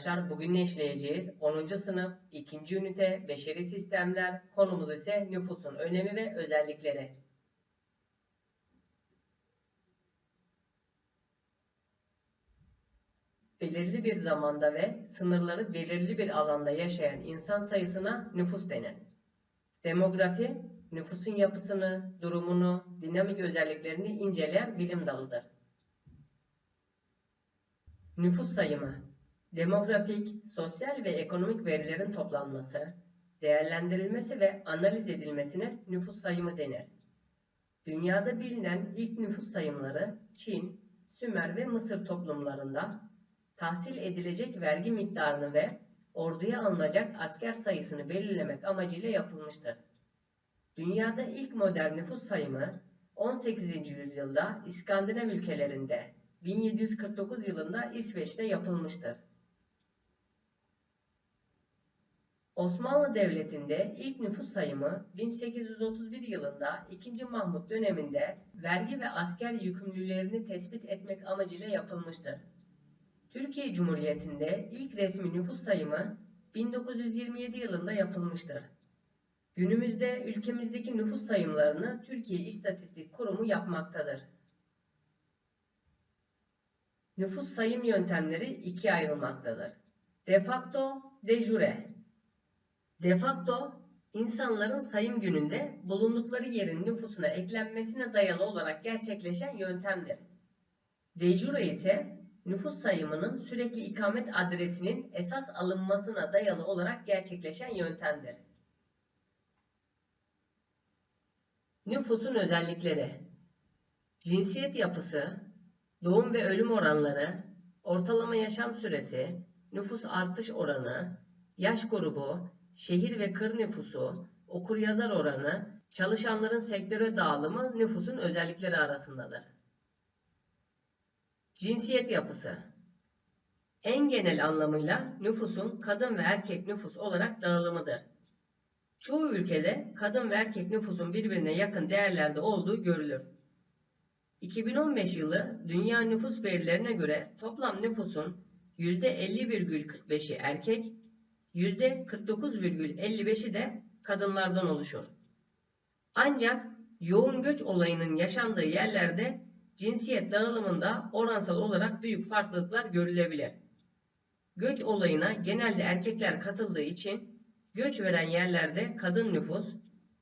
arkadaşlar. Bugün ne işleyeceğiz? 10. sınıf 2. ünite Beşeri Sistemler. Konumuz ise nüfusun önemi ve özellikleri. Belirli bir zamanda ve sınırları belirli bir alanda yaşayan insan sayısına nüfus denir. Demografi, nüfusun yapısını, durumunu, dinamik özelliklerini inceleyen bilim dalıdır. Nüfus sayımı, demografik, sosyal ve ekonomik verilerin toplanması, değerlendirilmesi ve analiz edilmesine nüfus sayımı denir. Dünyada bilinen ilk nüfus sayımları Çin, Sümer ve Mısır toplumlarında tahsil edilecek vergi miktarını ve orduya alınacak asker sayısını belirlemek amacıyla yapılmıştır. Dünyada ilk modern nüfus sayımı 18. yüzyılda İskandinav ülkelerinde 1749 yılında İsveç'te yapılmıştır. Osmanlı Devleti'nde ilk nüfus sayımı 1831 yılında 2. Mahmut döneminde vergi ve asker yükümlülülerini tespit etmek amacıyla yapılmıştır. Türkiye Cumhuriyeti'nde ilk resmi nüfus sayımı 1927 yılında yapılmıştır. Günümüzde ülkemizdeki nüfus sayımlarını Türkiye İstatistik Kurumu yapmaktadır. Nüfus sayım yöntemleri ikiye ayrılmaktadır. De facto, de jure. De facto, insanların sayım gününde bulundukları yerin nüfusuna eklenmesine dayalı olarak gerçekleşen yöntemdir. De jure ise nüfus sayımının sürekli ikamet adresinin esas alınmasına dayalı olarak gerçekleşen yöntemdir. Nüfusun özellikleri Cinsiyet yapısı, doğum ve ölüm oranları, ortalama yaşam süresi, nüfus artış oranı, yaş grubu, şehir ve kır nüfusu, okur-yazar oranı, çalışanların sektöre dağılımı nüfusun özellikleri arasındadır. Cinsiyet yapısı En genel anlamıyla nüfusun kadın ve erkek nüfus olarak dağılımıdır. Çoğu ülkede kadın ve erkek nüfusun birbirine yakın değerlerde olduğu görülür. 2015 yılı dünya nüfus verilerine göre toplam nüfusun %50,45'i erkek, %49,55'i de kadınlardan oluşur. Ancak yoğun göç olayının yaşandığı yerlerde cinsiyet dağılımında oransal olarak büyük farklılıklar görülebilir. Göç olayına genelde erkekler katıldığı için göç veren yerlerde kadın nüfus,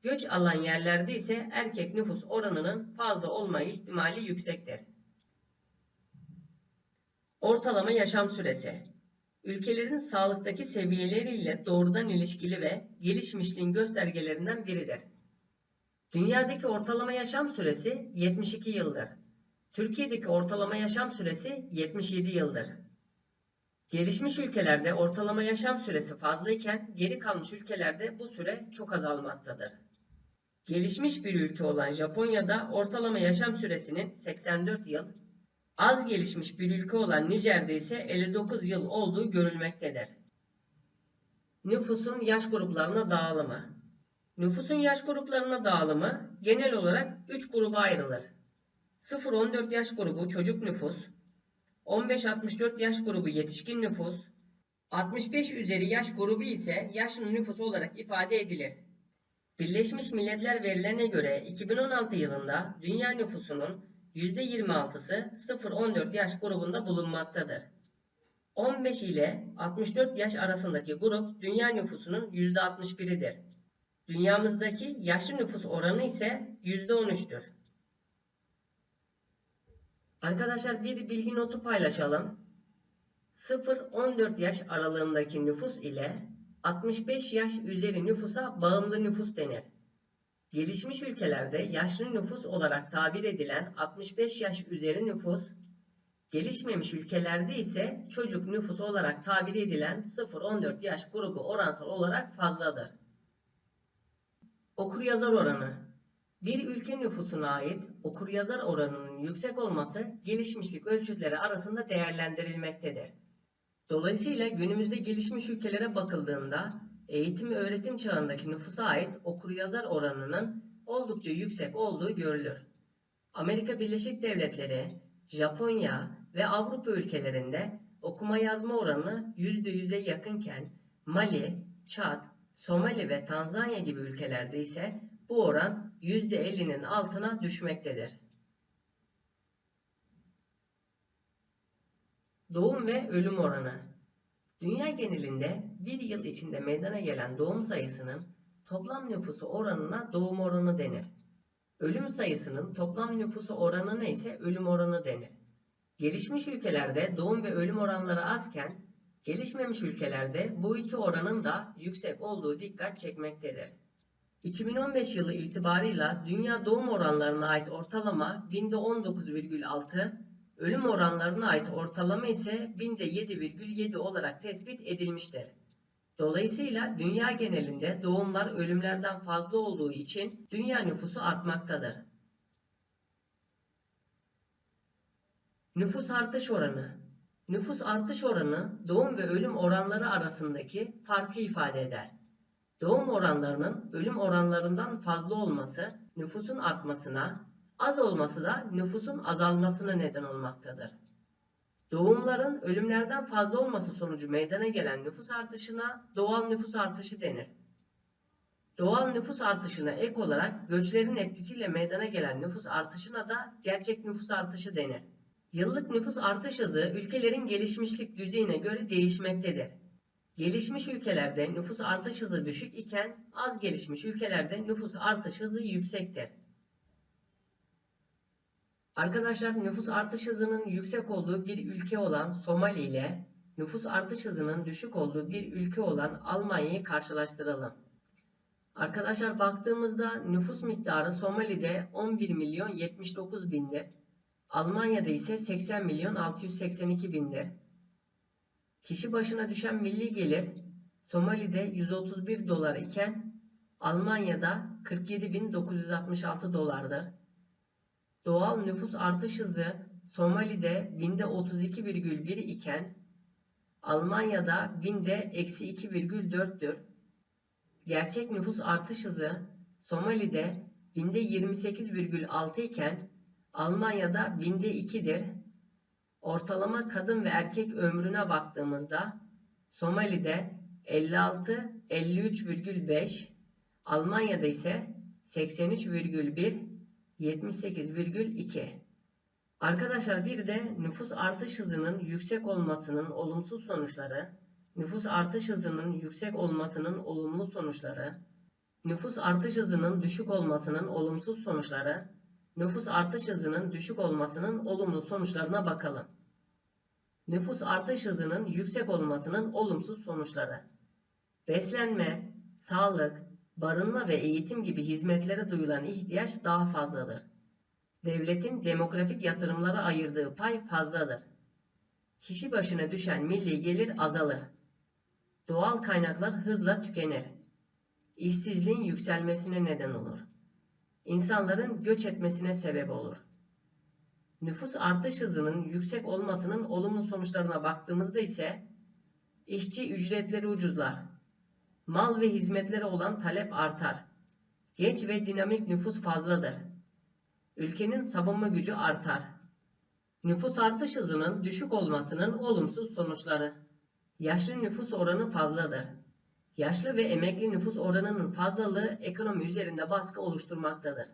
göç alan yerlerde ise erkek nüfus oranının fazla olma ihtimali yüksektir. Ortalama yaşam süresi Ülkelerin sağlıktaki seviyeleriyle doğrudan ilişkili ve gelişmişliğin göstergelerinden biridir. Dünyadaki ortalama yaşam süresi 72 yıldır. Türkiye'deki ortalama yaşam süresi 77 yıldır. Gelişmiş ülkelerde ortalama yaşam süresi fazlayken geri kalmış ülkelerde bu süre çok azalmaktadır. Gelişmiş bir ülke olan Japonya'da ortalama yaşam süresinin 84 yıl, az gelişmiş bir ülke olan Nijer'de ise 59 yıl olduğu görülmektedir. Nüfusun yaş gruplarına dağılımı Nüfusun yaş gruplarına dağılımı genel olarak 3 gruba ayrılır. 0-14 yaş grubu çocuk nüfus, 15-64 yaş grubu yetişkin nüfus, 65 üzeri yaş grubu ise yaşlı nüfus olarak ifade edilir. Birleşmiş Milletler verilerine göre 2016 yılında dünya nüfusunun %26'sı 0-14 yaş grubunda bulunmaktadır. 15 ile 64 yaş arasındaki grup dünya nüfusunun %61'idir. Dünyamızdaki yaşlı nüfus oranı ise %13'tür. Arkadaşlar bir bilgi notu paylaşalım. 0-14 yaş aralığındaki nüfus ile 65 yaş üzeri nüfusa bağımlı nüfus denir. Gelişmiş ülkelerde yaşlı nüfus olarak tabir edilen 65 yaş üzeri nüfus, gelişmemiş ülkelerde ise çocuk nüfus olarak tabir edilen 0-14 yaş grubu oransal olarak fazladır. Okur yazar oranı bir ülke nüfusuna ait okur-yazar oranının yüksek olması gelişmişlik ölçütleri arasında değerlendirilmektedir. Dolayısıyla günümüzde gelişmiş ülkelere bakıldığında eğitim ve öğretim çağındaki nüfusa ait okur-yazar oranının oldukça yüksek olduğu görülür. Amerika Birleşik Devletleri, Japonya ve Avrupa ülkelerinde okuma yazma oranı %100'e yakınken Mali, Çad, Somali ve Tanzanya gibi ülkelerde ise bu oran %50'nin altına düşmektedir. Doğum ve ölüm oranı Dünya genelinde bir yıl içinde meydana gelen doğum sayısının toplam nüfusu oranına doğum oranı denir. Ölüm sayısının toplam nüfusu oranına ise ölüm oranı denir. Gelişmiş ülkelerde doğum ve ölüm oranları azken, gelişmemiş ülkelerde bu iki oranın da yüksek olduğu dikkat çekmektedir. 2015 yılı itibarıyla dünya doğum oranlarına ait ortalama binde 19,6, ölüm oranlarına ait ortalama ise binde 7,7 olarak tespit edilmiştir. Dolayısıyla dünya genelinde doğumlar ölümlerden fazla olduğu için dünya nüfusu artmaktadır. Nüfus artış oranı Nüfus artış oranı doğum ve ölüm oranları arasındaki farkı ifade eder. Doğum oranlarının ölüm oranlarından fazla olması nüfusun artmasına, az olması da nüfusun azalmasına neden olmaktadır. Doğumların ölümlerden fazla olması sonucu meydana gelen nüfus artışına doğal nüfus artışı denir. Doğal nüfus artışına ek olarak göçlerin etkisiyle meydana gelen nüfus artışına da gerçek nüfus artışı denir. Yıllık nüfus artış hızı ülkelerin gelişmişlik düzeyine göre değişmektedir. Gelişmiş ülkelerde nüfus artış hızı düşük iken az gelişmiş ülkelerde nüfus artış hızı yüksektir. Arkadaşlar nüfus artış hızının yüksek olduğu bir ülke olan Somali ile nüfus artış hızının düşük olduğu bir ülke olan Almanya'yı karşılaştıralım. Arkadaşlar baktığımızda nüfus miktarı Somali'de 11 milyon 79 bindir. Almanya'da ise 80 milyon 682 bindir. Kişi başına düşen milli gelir Somali'de 131 dolar iken Almanya'da 47.966 dolardır. Doğal nüfus artış hızı Somali'de binde 32,1 iken Almanya'da binde eksi 2,4'tür. Gerçek nüfus artış hızı Somali'de binde 28,6 iken Almanya'da binde 2'dir. Ortalama kadın ve erkek ömrüne baktığımızda Somali'de 56, 53,5, Almanya'da ise 83,1, 78,2. Arkadaşlar bir de nüfus artış hızının yüksek olmasının olumsuz sonuçları, nüfus artış hızının yüksek olmasının olumlu sonuçları, nüfus artış hızının düşük olmasının olumsuz sonuçları, nüfus artış hızının düşük olmasının olumlu sonuçlarına bakalım. Nüfus artış hızının yüksek olmasının olumsuz sonuçları. Beslenme, sağlık, barınma ve eğitim gibi hizmetlere duyulan ihtiyaç daha fazladır. Devletin demografik yatırımlara ayırdığı pay fazladır. Kişi başına düşen milli gelir azalır. Doğal kaynaklar hızla tükenir. İşsizliğin yükselmesine neden olur. İnsanların göç etmesine sebep olur. Nüfus artış hızının yüksek olmasının olumlu sonuçlarına baktığımızda ise işçi ücretleri ucuzlar mal ve hizmetlere olan talep artar. Genç ve dinamik nüfus fazladır. Ülkenin savunma gücü artar. Nüfus artış hızının düşük olmasının olumsuz sonuçları. Yaşlı nüfus oranı fazladır. Yaşlı ve emekli nüfus oranının fazlalığı ekonomi üzerinde baskı oluşturmaktadır.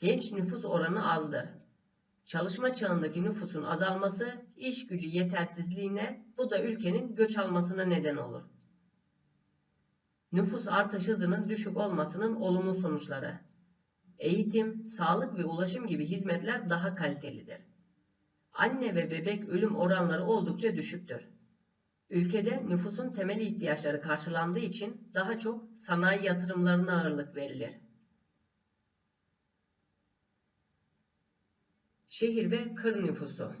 Genç nüfus oranı azdır. Çalışma çağındaki nüfusun azalması iş gücü yetersizliğine bu da ülkenin göç almasına neden olur. Nüfus artış hızının düşük olmasının olumlu sonuçları. Eğitim, sağlık ve ulaşım gibi hizmetler daha kalitelidir. Anne ve bebek ölüm oranları oldukça düşüktür. Ülkede nüfusun temel ihtiyaçları karşılandığı için daha çok sanayi yatırımlarına ağırlık verilir. Şehir ve kır nüfusu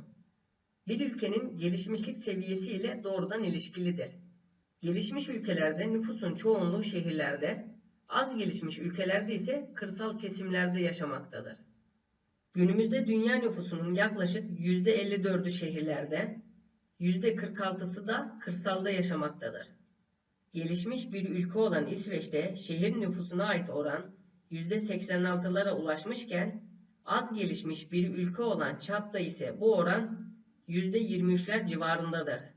Bir ülkenin gelişmişlik seviyesi ile doğrudan ilişkilidir. Gelişmiş ülkelerde nüfusun çoğunluğu şehirlerde, az gelişmiş ülkelerde ise kırsal kesimlerde yaşamaktadır. Günümüzde dünya nüfusunun yaklaşık %54'ü şehirlerde, %46'sı da kırsalda yaşamaktadır. Gelişmiş bir ülke olan İsveç'te şehir nüfusuna ait oran %86'lara ulaşmışken az gelişmiş bir ülke olan Çad'da ise bu oran %23'ler civarındadır.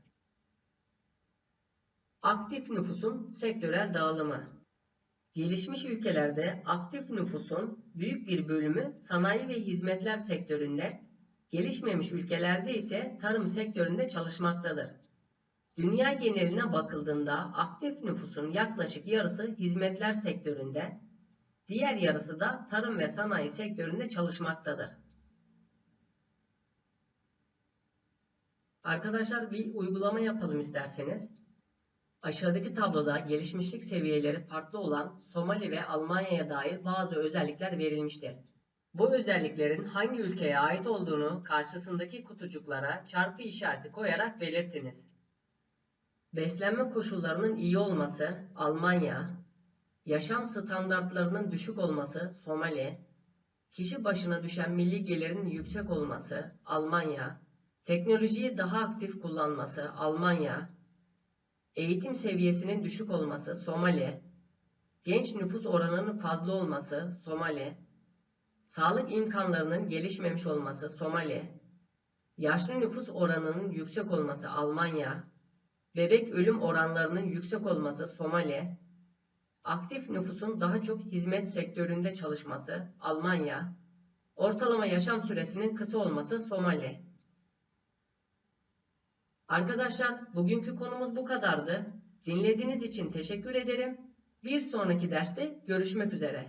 Aktif nüfusun sektörel dağılımı Gelişmiş ülkelerde aktif nüfusun büyük bir bölümü sanayi ve hizmetler sektöründe, gelişmemiş ülkelerde ise tarım sektöründe çalışmaktadır. Dünya geneline bakıldığında aktif nüfusun yaklaşık yarısı hizmetler sektöründe, diğer yarısı da tarım ve sanayi sektöründe çalışmaktadır. Arkadaşlar bir uygulama yapalım isterseniz. Aşağıdaki tabloda gelişmişlik seviyeleri farklı olan Somali ve Almanya'ya dair bazı özellikler verilmiştir. Bu özelliklerin hangi ülkeye ait olduğunu karşısındaki kutucuklara çarpı işareti koyarak belirtiniz. Beslenme koşullarının iyi olması Almanya, yaşam standartlarının düşük olması Somali, kişi başına düşen milli gelirin yüksek olması Almanya, teknolojiyi daha aktif kullanması Almanya, eğitim seviyesinin düşük olması Somali, genç nüfus oranının fazla olması Somali, sağlık imkanlarının gelişmemiş olması Somali, yaşlı nüfus oranının yüksek olması Almanya, bebek ölüm oranlarının yüksek olması Somali, aktif nüfusun daha çok hizmet sektöründe çalışması Almanya, ortalama yaşam süresinin kısa olması Somali. Arkadaşlar bugünkü konumuz bu kadardı. Dinlediğiniz için teşekkür ederim. Bir sonraki derste görüşmek üzere.